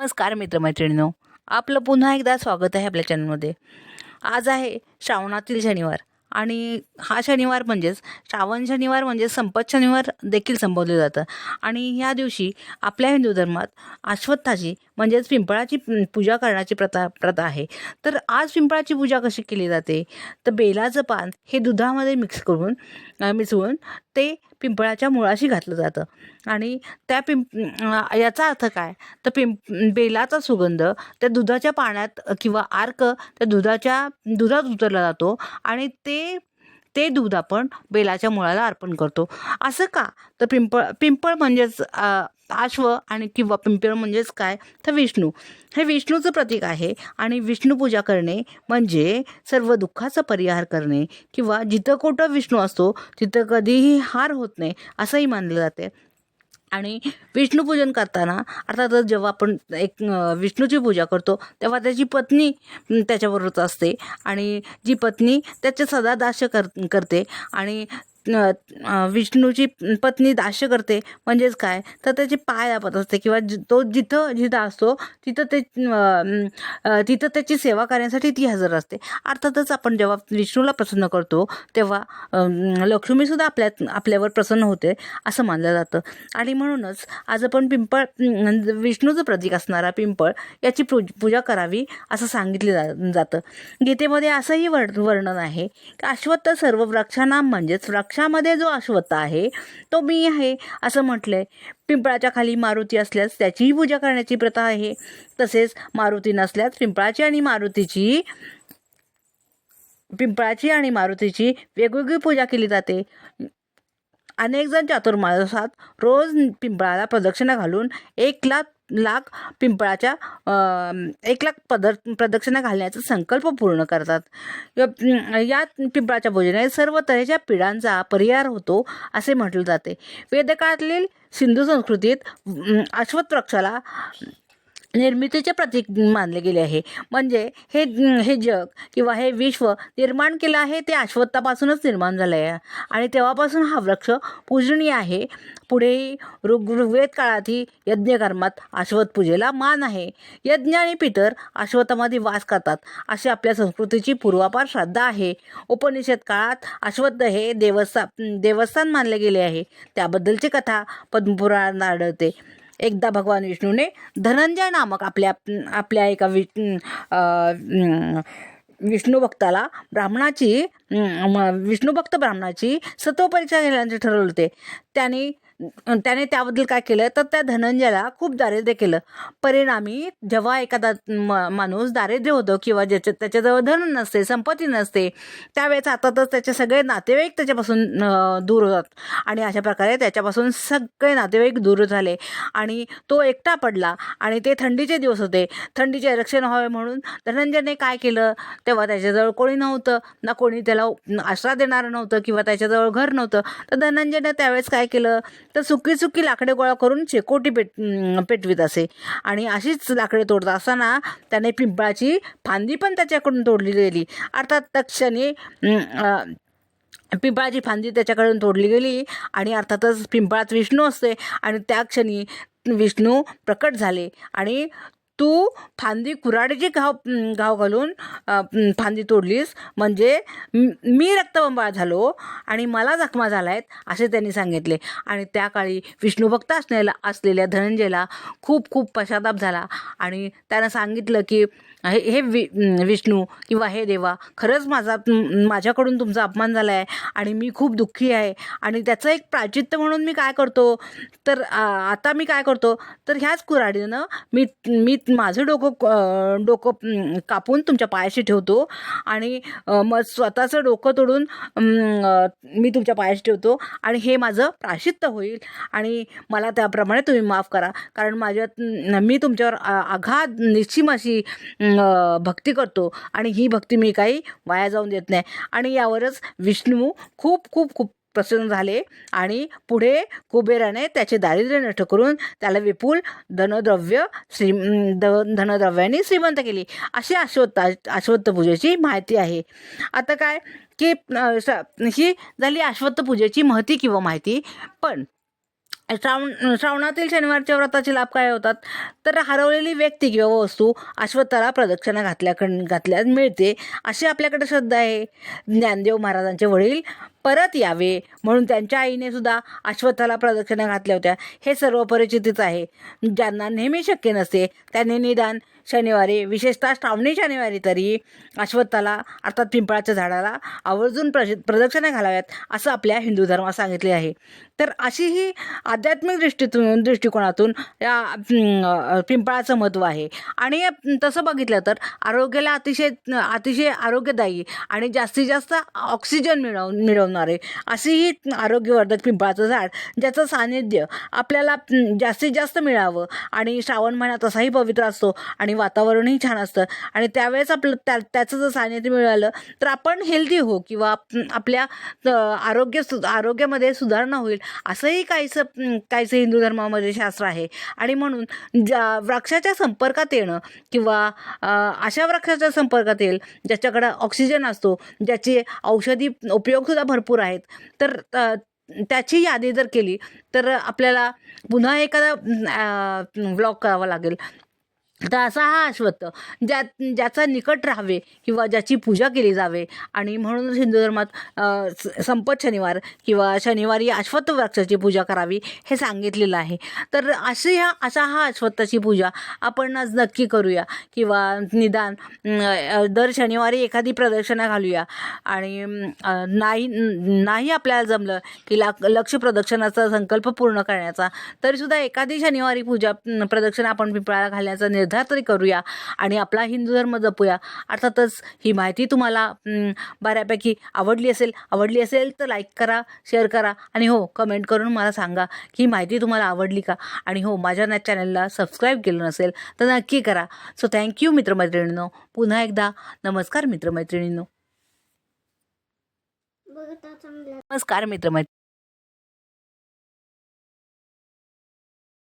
नमस्कार मित्रमैत्रिणींनो. आपलं पुन्हा एकदा स्वागत आहे आपल्या चॅनलमध्ये. आज आहे श्रावणातील शनिवार आणि हा शनिवार म्हणजेच श्रावण शनिवार म्हणजे संपत शनिवार देखील संबोधलं जातं. आणि ह्या दिवशी आपल्या हिंदू धर्मात अश्वत्थाची म्हणजेच पिंपळाची पूजा करण्याची प्रथा प्रथा आहे. तर आज पिंपळाची पूजा कशी केली जाते? तर बेलाचं पान हे दुधामध्ये मिक्स करून मिसळून ते पिंपळाच्या मुळाशी घातलं जातं. आणि त्या पिंप याचा अर्थ काय? तर पिंप बेलाचा सुगंध त्या दुधाच्या पाण्यात किंवा आर्क त्या दुधाच्या दुधात उतरला जातो आणि ते ते दूध आपण बेलाच्या मुळाला अर्पण करतो. असं का? तर पिंपळ पिंपळ म्हणजेच पाश्व आणि किंवा पिंपळ म्हणजेच काय? तर विष्णू. हे विष्णूचं प्रतीक आहे आणि विष्णू पूजा करणे म्हणजे सर्व दुःखाचा परिहार करणे किंवा जिथं कोटं विष्णू असतो तिथं कधीही हार होत नाही असंही मानलं जाते. आणि विष्णूपूजन करताना अर्थातच जेव्हा आपण एक विष्णूची पूजा करतो तेव्हा त्याची पत्नी त्याच्याबरोबरच असते आणि जी पत्नी त्याचे सदा दास्य कर करते आणि विष्णूची पत्नी दास्य करते. म्हणजेच काय? तर त्याचे पाय दाबत असते किंवा जि- तो जिथं जिथं असतो तिथं ते तिथं त्याची सेवा करण्यासाठी ती हजर असते. अर्थातच आपण जेव्हा विष्णूला प्रसन्न करतो तेव्हा लक्ष्मीसुद्धा आपल्या आपल्यावर प्रसन्न होते असं मानलं जातं. आणि म्हणूनच आज आपण पिंपळ विष्णूचं प्रतीक असणारा पिंपळ याची पूजा करावी असं सांगितले जा जातं. गीतेमध्ये असंही वर्ण वर्णन आहे की अश्वत्थ सर्व वृक्षांना म्हणजेच वृक्ष वृक्षामध्ये जो अश्वत्थ आहे तो मी आहे असं म्हटलंय. पिंपळाच्या खाली मारुती असल्यास त्याचीही पूजा करण्याची प्रथा आहे. तसेच मारुती नसल्यास पिंपळाची आणि मारुतीची पिंपळाची आणि मारुतीची वेगवेगळी पूजा केली जाते. अनेक जण चातुर्मासात रोज पिंपळाला प्रदक्षिणा घालून एक लाख लाख पिंपळाच्या एक लाख पदर प्रदक्षिणा घालण्याचा संकल्प पूर्ण करतात. या- पिंपळाच्या भोजनाने सर्व तऱ्हेच्या पिढांचा परिहार होतो असे म्हटले जाते. वेदकाळातील सिंधू संस्कृतीत अश्वत्वृक्षाला निर्मितीचे प्रतीक मानले गेले आहे. म्हणजे हे हे जग किंवा हे विश्व निर्माण केलं आहे ते अश्वत्थापासूनच निर्माण झालं आहे आणि तेव्हापासून हा वृक्ष पूजनीय आहे. पुढेही ऋग ऋग्वेद काळातही यज्ञकर्मात अश्वत्थ पूजेला मान आहे. यज्ञ आणि पितर अश्वत्थामध्ये वास करतात अशी आपल्या संस्कृतीची पूर्वापार श्रद्धा आहे. उपनिषद काळात अश्वत्थ हे देवस्था देवस्थान मानले गेले आहे. त्याबद्दलची कथा पद्मपुराणात आढळते. एकदा भगवान विष्णूने धनंजय नामक आपल्या आपल्या एका वि विष्णू भक्ताला ब्राह्मणाची विष्णू भक्त ब्राह्मणाची सत्व परीक्षा घेण्याचे ठरवले होते त्याने त्याने त्याबद्दल काय केलं? तर त्या धनंजयाला खूप दारिद्र्य केलं. परिणामी जेव्हा एखादा म माणूस दारिद्र्य होतो किंवा ज्याच्या त्याच्याजवळ धन नसते संपत्ती नसते त्यावेळेस आता तर त्याचे सगळे नातेवाईक त्याच्यापासून दूर होतात. आणि अशा प्रकारे त्याच्यापासून सगळे नातेवाईक दूर झाले. आणि तो एकटा पडला आणि ते थंडीचे दिवस होते. थंडीचे रक्षण व्हावे म्हणून धनंजयने काय केलं? तेव्हा त्याच्याजवळ कोणी नव्हतं. ना कोणी त्याला आश्रा देणारं नव्हतं किंवा त्याच्याजवळ घर नव्हतं. तर धनंजयने त्यावेळेस काय केलं? तर सुकी सुकी लाकडे गोळा करून शेकोटी पेट पेटवीत असे. आणि अशीच लाकडे तोडत असताना त्याने पिंपळाची फांदी पण त्याच्याकडून तोडली गेली. अर्थात तक्षणी पिंपळाची फांदी त्याच्याकडून तोडली गेली आणि अर्थातच पिंपळात विष्णू असते आणि त्या क्षणी विष्णू प्रकट झाले आणि तू फांदी कुऱ्हाडीची घाव घाव घालून फांदी तोडलीस. म्हणजे मी रक्तबंबाळ झालो आणि मला जखमा झाला आहेत असे त्यांनी सांगितले. आणि त्या काळी विष्णूभक्त असलेला असलेल्या धनंजयला खूप खूप पश्चाताप झाला. आणि त्यानं सांगितलं की हे हे वि विष्णू किंवा हे देवा खरंच माझा माझ्याकडून तुमचा अपमान झाला आहे आणि मी खूप दुःखी आहे आणि त्याचं एक प्राचित्य म्हणून मी काय करतो तर आ, आता मी काय करतो तर ह्याच कुऱ्हाडीनं मी मी माझं डोकं डोकं कापून तुमच्या पायाशी ठेवतो आणि मग स्वतःचं डोकं तोडून मी तुमच्या पायाशी ठेवतो आणि हे माझं प्राशित्य होईल आणि मला त्याप्रमाणे तुम्ही माफ करा. कारण माझ्यात मी तुमच्यावर आघात निश्चिम अशी भक्ती करतो. आणि ही भक्ती मी काही वाया जाऊन देत नाही. आणि यावरच विष्णू खूप खूप खूप प्रसन्न झाले. आणि पुढे कुबेराने त्याचे दारिद्र्य नष्ट करून त्याला विपुल धनद्रव्य श्री द धनद्रव्याने श्रीमंत केली. अशी अश्वत्था अश्वत्थ पूजेची माहिती आहे. आता काय की स- ही झाली अश्वत्थ पूजेची महती किंवा माहिती. पण श्रावण श्रावणातील शनिवारच्या व्रताचे लाभ काय होतात? तर हरवलेली व्यक्ती किंवा वस्तू अश्वत्थाला प्रदक्षिणा घातल्या घातल्यास मिळते अशी आपल्याकडे श्रद्धा आहे. ज्ञानदेव महाराजांचे वडील परत यावे. म्हणून त्यांच्या आईने सुद्धा अश्वत्थाला प्रदक्षिणा घातल्या होत्या. हे सर्व परिचितच आहे. ज्यांना नेहमी शक्य नसते त्यांनी निदान शनिवारी विशेषतः श्रावणी शनिवारी तरी अश्वत्थाला अर्थात पिंपळाच्या झाडाला आवर्जून प्रश प्रदक्षिणा घालाव्यात असं आपल्या हिंदू धर्मात सांगितले आहे. तर अशी ही आध्यात्मिक दृष्टीतून दृष्टिकोनातून या पिंपळाचं महत्त्व आहे. आणि तसं बघितलं तर आरोग्याला अतिशय अतिशय आरोग्यदायी आणि जास्तीत जास्त ऑक्सिजन मिळव मिळवणारे अशी आरोग्यवर्धक पिंपळाचं झाड ज्याचं सान्निध्य आपल्याला जास्तीत जास्त मिळावं. आणि श्रावण महिना तसाही पवित्र असतो आणि वातावरणही छान असतं. आणि त्यावेळेस आपलं त्या त्याचं जर सान्निध्य मिळालं तर आपण हेल्दी हो किंवा आपल्या आरोग्य सु आरोग्यामध्ये सुधारणा होईल. असंही काहीसं काहीसं हिंदू धर्मामध्ये शास्त्र आहे. आणि म्हणून ज्या वृक्षाच्या संपर्कात येणं किंवा अशा वृक्षाच्या संपर्कात येईल ज्याच्याकडं ऑक्सिजन असतो ज्याचे औषधी उपयोगसुद्धा भरपूर आहेत. तर त्याची यादी जर केली तर आपल्याला पुन्हा एखादा ब्लॉग करावा लागेल. तर असा हा अश्वत्थ ज्या ज्याचा निकट राहावे किंवा ज्याची पूजा केली जावे. आणि म्हणूनच हिंदू धर्मात स- संपत शनिवार किंवा शनिवारी अश्वत्थ वृक्षाची पूजा करावी हे सांगितलेलं आहे. तर अशी ह्या अशा हा अश्वत्थाची पूजा आपण आज नक्की करूया किंवा निदान दर शनिवारी एखादी प्रदक्षिणा घालूया. आणि नाही नाही आपल्याला जमलं की ला लक्ष प्रदक्षिणाचा संकल्प पूर्ण करण्याचा तरीसुद्धा एखादी शनिवारी पूजा प्रदक्षिणा आपण पिंपळाला घालण्याचा निर्धार तरी करूया आणि आपला हिंदू धर्म जपूया. अर्थातच ही माहिती तुम्हाला बऱ्यापैकी आवडली असेल आवडली असेल तर लाईक करा शेअर करा आणि हो कमेंट करून मला सांगा की ही माहिती तुम्हाला आवडली का? आणि हो माझ्या ना चॅनलला सबस्क्राईब केलं नसेल तर नक्की करा. सो थँक्यू मित्रमैत्रिणींनो. पुन्हा एकदा नमस्कार मित्रमैत्रिणींनो. नमस्कार मित्रमैत्रिणी.